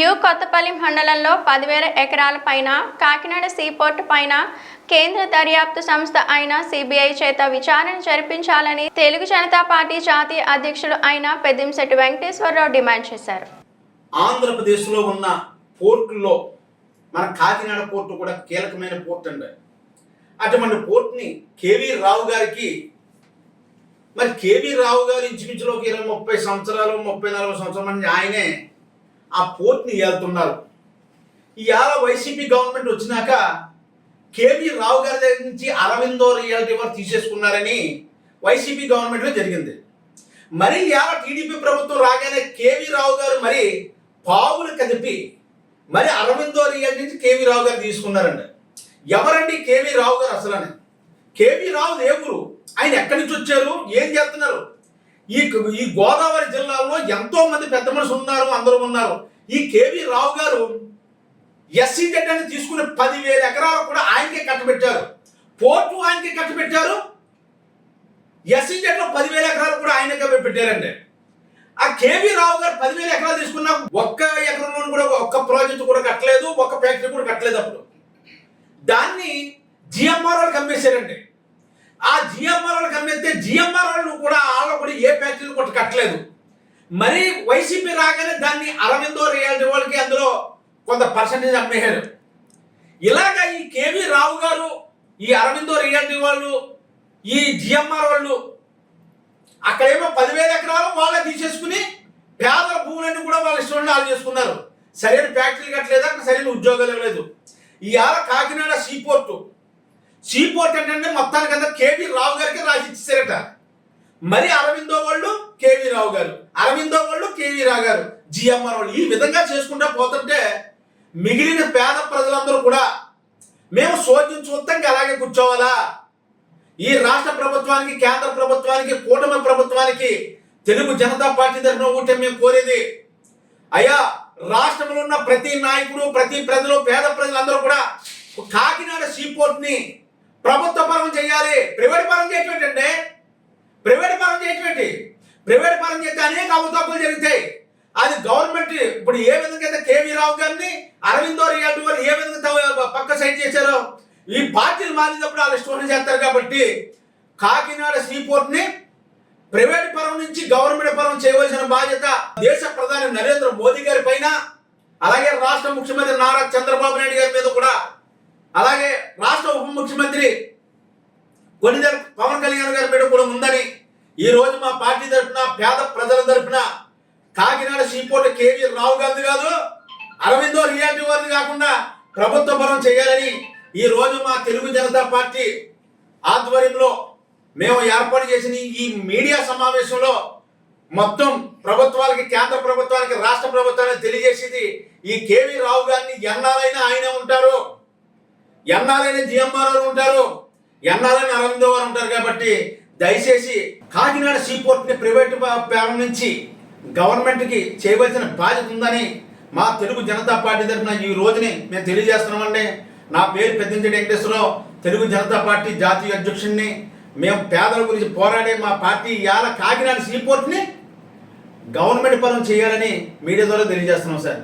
U Kothapalli మండలంలో పదివేల ఎకరాల పైన కాకినాడ సీపోర్ట్ పైన కేంద్ర దర్యాప్తు సంస్థ అయిన సిబిఐ చేత విచారణ జరిపించాలని తెలుగు జనతా పార్టీ జాతీయ అధ్యక్షుడు అయిన పెద్దింశెట్టి వెంకటేశ్వరరావు డిమాండ్ చేశారు. ఆంధ్రప్రదేశ్లో ఉన్న పోర్టుల్లో మన కాకినాడ పోర్టు కూడా కీలకమైన పోర్ట్ అండి. అటువంటి పోర్ట్ని కేవీ రావు గారికి మరి కేవీ రావు గారు ఇంచుమించులోకి ఇరవై ముప్పై సంవత్సరాలు ముప్పై నలభై సంవత్సరాల మంది ఆయనే ఆ పోర్ట్ని ఏళ్తున్నారు ఇవాళ వైసీపీ గవర్నమెంట్ వచ్చినాక కేవీ రావు గారి దగ్గర నుంచి అరవిందో రియాలిటీ వారు తీసేసుకున్నారని వైసీపీ గవర్నమెంట్లో జరిగింది. మరి ఇవాళ టీడీపీ ప్రభుత్వం రాగానే కేవీ రావు గారు మరి పావులు కదిపి మరి అరవిందో రియల్ నుంచి కేవీ రావు గారు తీసుకున్నారండి. ఎవరండి కేవీ రావు గారు అసలని? కేవీ రావు దేవురు ఆయన ఎక్కడి నుంచి వచ్చారు? ఏం చేస్తున్నారు? ఈ ఈ గోదావరి జిల్లాలో ఎంతో మంది పెద్ద మనుషులు ఉన్నారు అందరూ ఉన్నారు. ఈ కేవీ రావు గారు ఎస్సీ జెడ్ తీసుకుని పదివేల ఎకరాలు కూడా ఆయనకే కట్టబెట్టారు. పోర్టు ఆయనకే కట్టబెట్టారు. ఎస్సీ జెడ్లో పదివేల ఎకరాలు కూడా ఆయనకే పెట్టారండి ఆ కేవీ రావు గారు పదివేల ఎకరాలు తీసుకున్నా ఒక్క ఎకరంలో కూడా ఒక్క ప్రాజెక్ట్ కూడా కట్టలేదు ఒక్క ఫ్యాక్టరీ కూడా కట్టలేదు అప్పుడు. దాన్ని జిఎంఆర్ఆర్ కంపేశారండి ఆ జిఎంఆర్ వాళ్ళకి అమ్మేస్తే జిఎంఆర్ వాళ్ళు కూడా వాళ్ళు కూడా ఏ ఫ్యాక్టరీలు కూడా కట్టలేదు. మరి వైసీపీ రాగానే దాన్ని అరవిందో రియాలిటీ వాళ్ళకి అందులో కొంత పర్సంటేజ్ అమ్మేశారు. ఇలాగ ఈ కేవీ రావు గారు ఈ అరవిందో రియాలిటీ వాళ్ళు ఈ జిఎంఆర్ వాళ్ళు అక్కడేమో పదివేల ఎకరాలు వాళ్ళే తీసేసుకుని పేదల భూములన్నీ కూడా వాళ్ళ ఇష్టం వాళ్ళు చేసుకున్నారు. సరైన ఫ్యాక్టరీలు కట్టలేదు? అక్కడ సరైన ఉద్యోగాలు ఇవ్వలేదు. ఇవాళ కాకినాడ సీపోర్టు సీపోర్ట్ ఏంటంటే మొత్తానికి అంతా కేవీ రావు గారికి రాసి ఇచ్చేసారట మరి అరవిందో వాళ్ళు కేవీ రావు గారు. అరవిందో వాళ్ళు కేవీ రావు గారు. జిఎంఆర్ వాళ్ళు. ఈ విధంగా చేసుకుంటా పోతుంటే మిగిలిన పేద ప్రజలందరూ కూడా మేము సోద్యం చూస్తాం అలాగే కూర్చోవాలా? ఈ రాష్ట్ర ప్రభుత్వానికి కేంద్ర ప్రభుత్వానికి కూటమి ప్రభుత్వానికి తెలుగు జనతా పార్టీ తరఫున ఒకటే మేము కోరేది అయ్యా రాష్ట్రంలో ఉన్న ప్రతి నాయకుడు ప్రతి ప్రజలు పేద ప్రజలందరూ కూడా కాకినాడ సీపోర్ట్ని ప్రభుత్వ పరం చేయాలి. ప్రైవేట్ పరం చేయటం అంటే ప్రైవేట్ పరం చేయటం ప్రైవేట్ పరం చేస్తే అనేక అవతాపులు జరుగుతాయి. అది గవర్నమెంట్ ఇప్పుడు ఏ విధంగా అయితే కేవీ రావు గారిని అరవిందో రెడ్డి గారు ఏ విధంగా పక్క సైడ్ చేశారో ఈ పార్టీలు మారినప్పుడు వాళ్ళు ఇష్టం చేస్తారు కాబట్టి కాకినాడ సీపోర్ట్ని ప్రైవేట్ పరం నుంచి గవర్నమెంట్ పరం చేయవలసిన బాధ్యత దేశ ప్రధాని నరేంద్ర మోదీ గారి పైన అలాగే రాష్ట్ర ముఖ్యమంత్రి నారా చంద్రబాబు నాయుడు గారి మీద కూడా అలాగే రాష్ట్ర ఉప ముఖ్యమంత్రి కొనిదర్ పవన్ కళ్యాణ్ గారి పేరు కూడా ఉందని ఈ రోజు మా పార్టీ తరఫున పేద ప్రజల తరఫున కాకినాడ సీపోర్ట్ కేవీ రావు గారిది కాదు అరవిందో రియాలిటీ వారిది కాకుండా ప్రభుత్వ పరం చేయాలని ఈ రోజు మా తెలుగు జనతా పార్టీ ఆధ్వర్యంలో మేము ఏర్పాటు చేసిన ఈ మీడియా సమావేశంలో మొత్తం ప్రభుత్వాలకి కేంద్ర ప్రభుత్వానికి రాష్ట్ర ప్రభుత్వానికి తెలియజేసేది ఈ కేవీ రావు గారిని ఎన్నాలైనా ఆయనే ఉంటారు. ఎన్నాలైనా జిఎంఆర్ ఉంటారు ఎన్నాలైనా అరవిందో గారు ఉంటారు కాబట్టి దయచేసి కాకినాడ సీపోర్ట్ని ప్రైవేట్ పేరం నుంచి గవర్నమెంట్కి చేయవలసిన బాధ్యత ఉందని మా తెలుగు జనతా పార్టీ తరఫున ఈ రోజుని మేము తెలియజేస్తున్నామండి. నా పేరు పెద్దంచెడి వెంకటేశ్వరరావు తెలుగు జనతా పార్టీ జాతీయ అధ్యక్షుడిని మేము పేదల గురించి పోరాడే మా పార్టీ ఇవాళ కాకినాడ సీపోర్ట్ని గవర్నమెంట్ పరం చేయాలని మీడియా ద్వారా తెలియజేస్తున్నాం సార్.